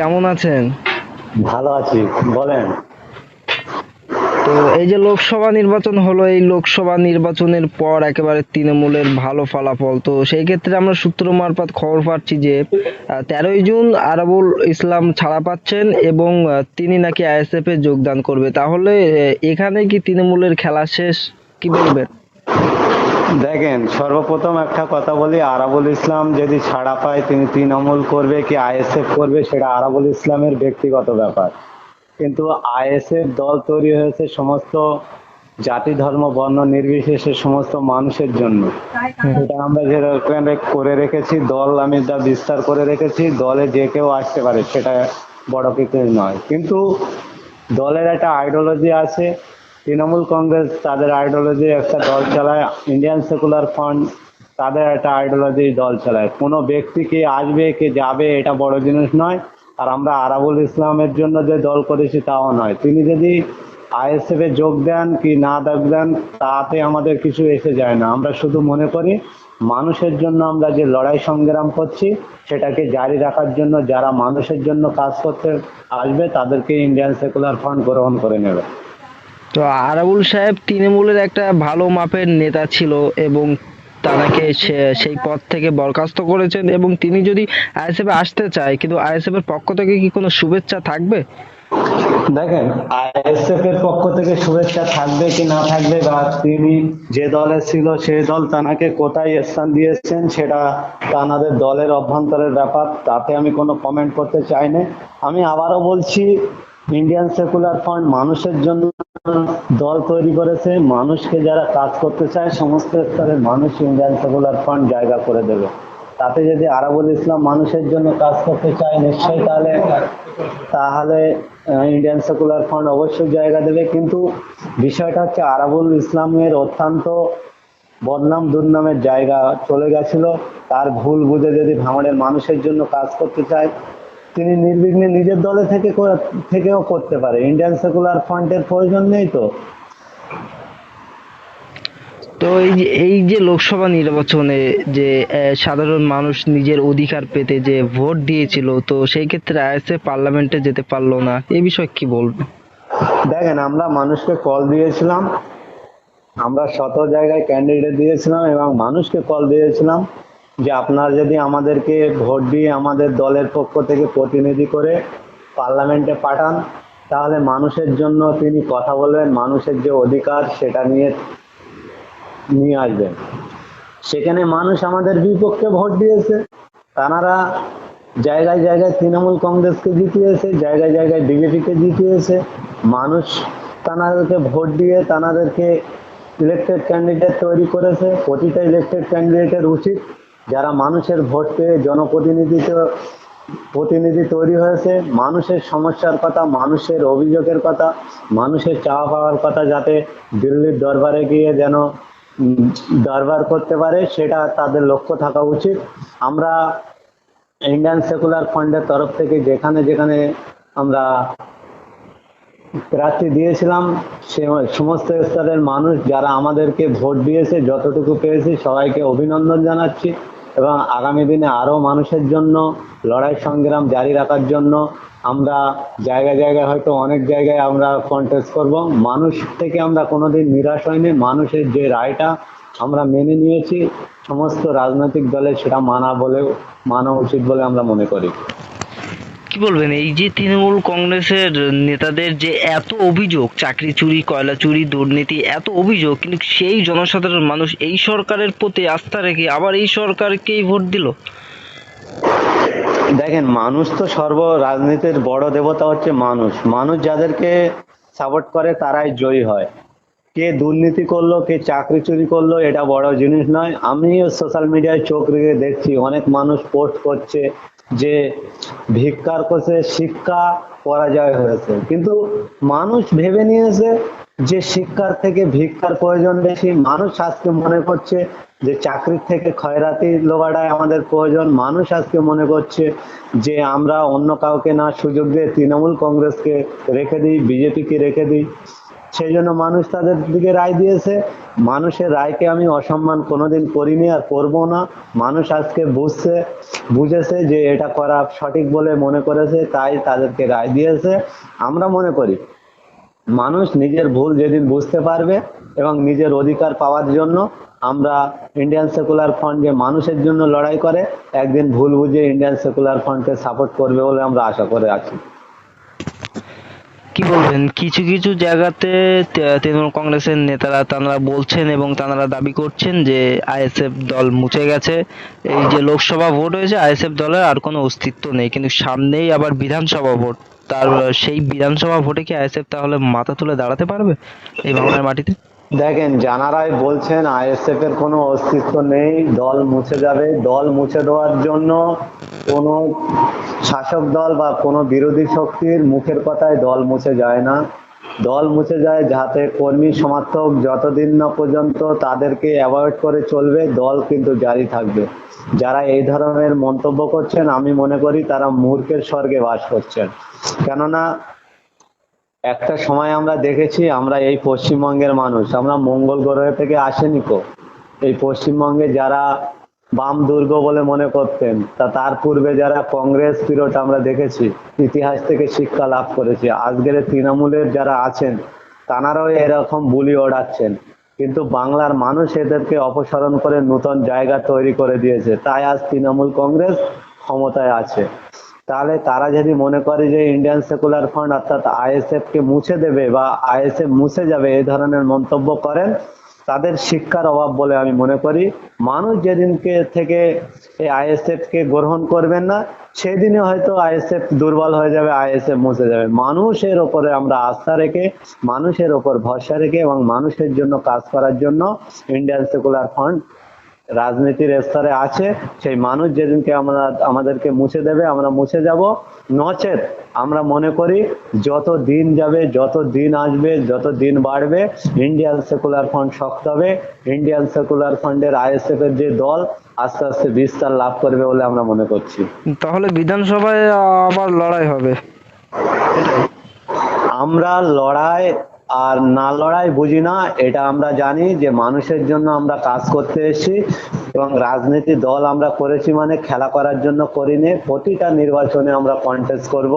কেমন আছেন? ভালো আছি বলেন। তো এই যে লোকসভা নির্বাচন হলো এই লোকসভা নির্বাচনের পর একেবারে তৃণমূলের ভালো ফলাফল। তো সেই ক্ষেত্রে আমরা সূত্র মারফত খবর পাচ্ছি যে তেরোই জুন আরাবুল ইসলাম ছাড়া পাচ্ছেন এবং তিনি নাকি আইএসএফ এ যোগদান করবে। তাহলে এখানে কি তৃণমূলের খেলা শেষ? কি বলবেন? দেখেন, সর্বপ্রথম একটা কথা বলি, আরাবুল ইসলাম যদি ছাড়া পায়, তিনি তৃণমূল করবে কি আইএসএফ করবে, সেটা আরাবুল ইসলামের ব্যক্তিগত ব্যাপার। কিন্তু আইএসএফ দল তৈরি হয়েছে সমস্ত জাতি, ধর্ম, বর্ণ নির্বিশেষে সমস্ত মানুষের জন্য। সেটা আমরা যেরকম করে রেখেছি, দল আমি যা বিস্তার করে রেখেছি, দলে যে কেউ আসতে পারে, সেটা বড় কিছু নয়। কিন্তু দলের একটা আইডিওলজি আছে তৃণমূল কংগ্রেস তাদের আইডিওলজি একটা দল চালায়, ইন্ডিয়ান সেকুলার ফান্ড তাদের একটা আইডিওলজি দল চালায়। কোনো ব্যক্তি কে আসবে, কে যাবে, এটা বড় জিনিস নয়। আর আমরা আরাবুল ইসলামের জন্য যে দল করেছি তাও নয়। তিনি যদি আইএসএফ এ যোগ দেন কি না যোগ দেন, তাতে আমাদের কিছু এসে যায় না। আমরা শুধু মনে করি, মানুষের জন্য আমরা যে লড়াই সংগ্রাম করছি, সেটাকে জারি রাখার জন্য যারা মানুষের জন্য কাজ করতে আসবে, তাদেরকে ইন্ডিয়ান সেকুলার ফান্ড গ্রহণ করে নেবে। তো আরাবুল সাহেব তৃণমূলের একটা ভালো মাপের নেতা ছিল এবং তাকে সেই পদ থেকে বরখাস্ত করেছেন এবং তিনি যদি আইএসএফ আসতে চায়, কিন্তু আইএসএফ এর পক্ষ থেকে কি কোনো শুভেচ্ছা থাকবে? দেখেন, আইএসএফ এর পক্ষ থেকে শুভেচ্ছা থাকবে কি না থাকবে বা তিনি যে দলে ছিল সেই দল তানাকে কোথায় স্থান দিয়েছেন সেটা তানাদের দলের অভ্যন্তরের ব্যাপার, তাতে আমি কোনো কমেন্ট করতে চাই না আমি আবারও বলছি ইন্ডিয়ান সেকুলার ফান্ড মানুষের জন্য দল তৈরি করেছে, মানুষকে যারা কাজ করতে চায়, সমস্ত স্তরের মানুষ ইন্ডিয়ান সেকুলার ফান্ড জায়গা করে দেবে। তাতে যদি আরাবুল ইসলাম মানুষের জন্য কাজ করতে চায় নিশ্চয়ই তাহলে তাহলে ইন্ডিয়ান সেকুলার ফান্ড অবশ্যই জায়গা দেবে। কিন্তু বিষয়টা হচ্ছে আরাবুল ইসলামের অত্যন্ত বদনাম, দুর্নামের জায়গা চলে গেছিল। তার ভুল বুঝে যদি ভাঙড়ের মানুষের জন্য কাজ করতে চায় তিনি নির্বিঘ্নে নিজের দলে থেকে থেকেও করতে পারে। ইন্ডিয়ান সেকুলার ফান্ডের প্রয়োজন নেই তো? তো এই যে এই যে লোকসভা নির্বাচনে যে সাধারণ মানুষ নিজের অধিকার পেতে যে ভোট দিয়েছিল তো সেই ক্ষেত্রে আইএসএফ পার্লামেন্টে যেতে পারল না। এই বিষয়ে কি বলবেন? দেখেন আমরা মানুষকে কল দিয়েছিলাম আমরা শত জায়গায় ক্যান্ডিডেট দিয়েছিলাম এবং মানুষকে কল দিয়েছিলাম। যে আপনারা যদি আমাদেরকে ভোট দিয়ে আমাদের দলের পক্ষ থেকে প্রতিনিধি করে পার্লামেন্টে পাঠান, তাহলে মানুষের জন্য তিনি কথা বলবেন, মানুষের যে অধিকার সেটা নিয়ে নিয়ে আসবেন। সেখানে মানুষ আমাদের বিপক্ষে ভোট দিয়েছে। তারা জায়গায় জায়গায় তৃণমূল কংগ্রেসকে জিতিয়েছে, জায়গায় জায়গায় বিজেপিকে জিতিয়েছে। মানুষ তানাদেরকে ভোট দিয়ে তানাদেরকে ইলেকটেড ক্যান্ডিডেট তৈরি করেছে। প্রতিটা ইলেকটেড ক্যান্ডিডেটের উচিত যারা মানুষের ভোট পেয়ে জনপ্রতিনিধিত্ব, প্রতিনিধি তৈরি হয়েছে, মানুষের সমস্যার কথা, মানুষের অভিযোগের কথা, মানুষের চাওয়া পাওয়ার কথা যাতে দিল্লির দরবারে গিয়ে যেন দরবার করতে পারে, সেটা তাদের লক্ষ্য থাকা উচিত। আমরা ইন্ডিয়ান সেকুলার ফান্ডের তরফ থেকে যেখানে যেখানে আমরা প্রার্থী দিয়েছিলাম, সে সমস্ত স্তরের মানুষ যারা আমাদেরকে ভোট দিয়েছে, যতটুকু পেয়েছি, সবাইকে অভিনন্দন জানাচ্ছি। এবং আগামী দিনে আরও মানুষের জন্য, লড়াই সংগ্রাম জারি রাখার জন্য আমরা জায়গা জায়গায় হয়তো অনেক জায়গায় আমরা কন্টেস্ট করব। মানুষ থেকে আমরা কোনোদিন নিরাশ হইনি। মানুষের যে রায়টা আমরা মেনে নিয়েছি, সমস্ত রাজনৈতিক দলে সেটা মানা বলে মানা উচিত বলে আমরা মনে করি। বলবেন? এই যে তৃণমূল কংগ্রেসের নেতাদের যে এত অভিযোগ, চাকরি চুরি, কয়লা চুরি, দুর্নীতি, এত অভিযোগ, কিন্তু সেই জনসাধারণ মানুষ এই সরকারের প্রতি আস্থা রেখে আবার এই সরকারকেই ভোট দিল? দেখেন, মানুষ তো সর্ব রাজনীতির বড় দেবতা হচ্ছে মানুষ। মানুষ যাদেরকে সাপোর্ট করে, তারাই জয়ী হয়। কে দুর্নীতি করল, কে চাকরি চুরি করল, এটা বড় জিনিস নয়। আমিও সোশ্যাল মিডিয়ায় চোখ রেখে দেখছি, অনেক মানুষ পোস্ট করছে। যে ভিক্ষার কোষে শিক্ষা পরাজয় হয়েছে। কিন্তু মানুষ ভেবে নিয়েছে যে শিক্ষার থেকে ভিক্ষার প্রয়োজন বেশি। মানুষ আজকে মনে করছে যে চাকরির থেকে খয়রাতি লোবাটাই আমাদের প্রয়োজন। মানুষ আজকে মনে করছে যে আমরা অন্য কাউকে না সুযোগ দিয়ে তৃণমূল কংগ্রেসকে রেখে দিই, বিজেপিকে রেখে দিই। সেই জন্য মানুষ তাদের দিকে রায় দিয়েছে। মানুষের রায়কে আমি অসম্মান কোনোদিন করিনি আর করব না। মানুষ আজকে বুঝছে, বুঝেছে যে এটা করা সঠিক বলে মনে করেছে, তাই তাদেরকে রায় দিয়েছে। আমরা মনে করি, মানুষ নিজের ভুল যেদিন বুঝতে পারবে এবং নিজের অধিকার পাওয়ার জন্য আমরা ইন্ডিয়ান সেকুলার ফ্রন্ট যে মানুষের জন্য লড়াই করে, একদিন ভুল বুঝে ইন্ডিয়ান সেকুলার ফ্রন্টকে সাপোর্ট করবে বলে আমরা আশা করে আছি। বলবেন, কিছু কিছু জায়গাতে তৃণমূল কংগ্রেসের নেতারা তারা বলছেন এবং তারা দাবি করছেন যে আইএসএফ দল মুছে গেছে। এই যে লোকসভা ভোট হয়েছে, আইএসএফ দলের আর কোনো অস্তিত্ব নেই। কিন্তু সামনেই আবার বিধানসভা ভোট। তার, সেই বিধানসভা ভোটে কি আইএসএফ তাহলে মাথা তুলে দাঁড়াতে পারবে এই বাংলার মাটিতে? দেখেন জানারাই বলছেন, আইএসএফ এর কোনো অস্তিত্ব নেই, দল মুছে যাবে। দল মুছে দেওয়ার জন্য কোনো শাসক দল বা কোনো বিরোধী শক্তির মুখের কথায় দল মুছে যায় না। দল মুছে যায় যাতে কর্মী সমর্থক যতদিন না পর্যন্ত তাদেরকে অ্যাভয়েড করে চলবে, দল কিন্তু জারি থাকবে। যারা এই ধরনের মন্তব্য করছেন, আমি মনে করি তারা মূর্খের স্বর্গে বাস করছেন। কেননা একটা সময় আমরা দেখেছি আমরা এই পশ্চিমবঙ্গের মানুষ, আমরা মঙ্গল গ্রহ থেকে আসেনি কো। এই পশ্চিমবঙ্গে যারা বাম দুর্গ বলে মনে করতেন, তা তার পূর্বে যারা কংগ্রেস পিরিয়ড আমরা দেখেছি, ইতিহাস থেকে শিক্ষা লাভ করেছি, আজকের তৃণমূলের যারা আছেন তানারাও এরকম বুলি ওড়াচ্ছেন। কিন্তু বাংলার মানুষ এদেরকে অপসারণ করে নতুন জায়গা তৈরি করে দিয়েছে, তাই আজ তৃণমূল কংগ্রেস ক্ষমতায় আছে। তাহলে তারা যদি মনে করে যে ইন্ডিয়ান সেকুলার ফান্ড অর্থাৎ আইএসএফ কে মুছে দেবে বা আইএসএফ মুছে যাবে এই ধরনের মন্তব্য করেন, তাদের শিক্ষার অভাব বলে আমি মনে করি। মানুষ যেদিনকে থেকে এই আইএসএফ কে গ্রহণ করবেন না সেদিনে হয়তো আইএসএফ দুর্বল হয়ে যাবে আইএসএফ মুছে যাবে। মানুষের ওপরে আমরা আস্থা রেখে, মানুষের ওপর ভরসা রেখে এবং মানুষের জন্য কাজ করার জন্য ইন্ডিয়ান সেকুলার ফান্ড রাজনীতির স্তরে আছে সেই মানুষ যেদিনকে আমরা আমাদেরকে মুছে দেবে আমরা মুছে যাব। নচেত আমরা মনে করি যত দিন যাবে যত দিন আসবে যত দিন বাড়বে ইন্ডিয়ান সেকুলার ফান্ড শক্ত হবে। ইন্ডিয়ান সেকুলার ফান্ডের আইএসএফ এর যে দল আস্তে আস্তে বিস্তার লাভ করবে বলে আমরা মনে করছি। তাহলে বিধানসভায় আবার লড়াই হবে। আমরা লড়াই আর না লড়াই বুঝি না, এটা আমরা জানি যে মানুষের জন্য আমরা কাজ করতে এসেছি এবং রাজনীতি দল আমরা করেছি মানে খেলা করার জন্য করিনি। প্রতিটা নির্বাচনে আমরা কন্টেস্ট করব।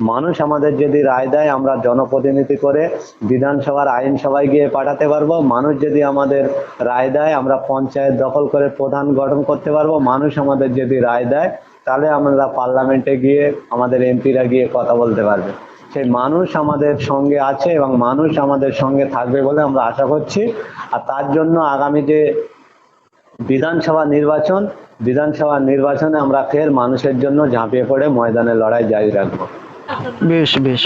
মানুষ আমাদের যদি রায় দেয়, আমরা জনপ্রতিনিধি করে বিধানসভার আইনসভায় গিয়ে পাঠাতে পারব। মানুষ যদি আমাদের রায় দেয়, আমরা পঞ্চায়েত দখল করে প্রধান গঠন করতে পারব। মানুষ আমাদের যদি রায় দেয়, তাহলে আমরা পার্লামেন্টে গিয়ে আমাদের এমপিরা গিয়ে কথা বলতে পারবে। সেই মানুষ আমাদের সঙ্গে আছে এবং মানুষ আমাদের সঙ্গে থাকবে বলে আমরা আশা করছি। আর তার জন্য আগামী যে বিধানসভা নির্বাচন, বিধানসভা নির্বাচনে আমরা ফের মানুষের জন্য ঝাঁপিয়ে পড়ে ময়দানে লড়াই জারি রাখব। বেশ বেশ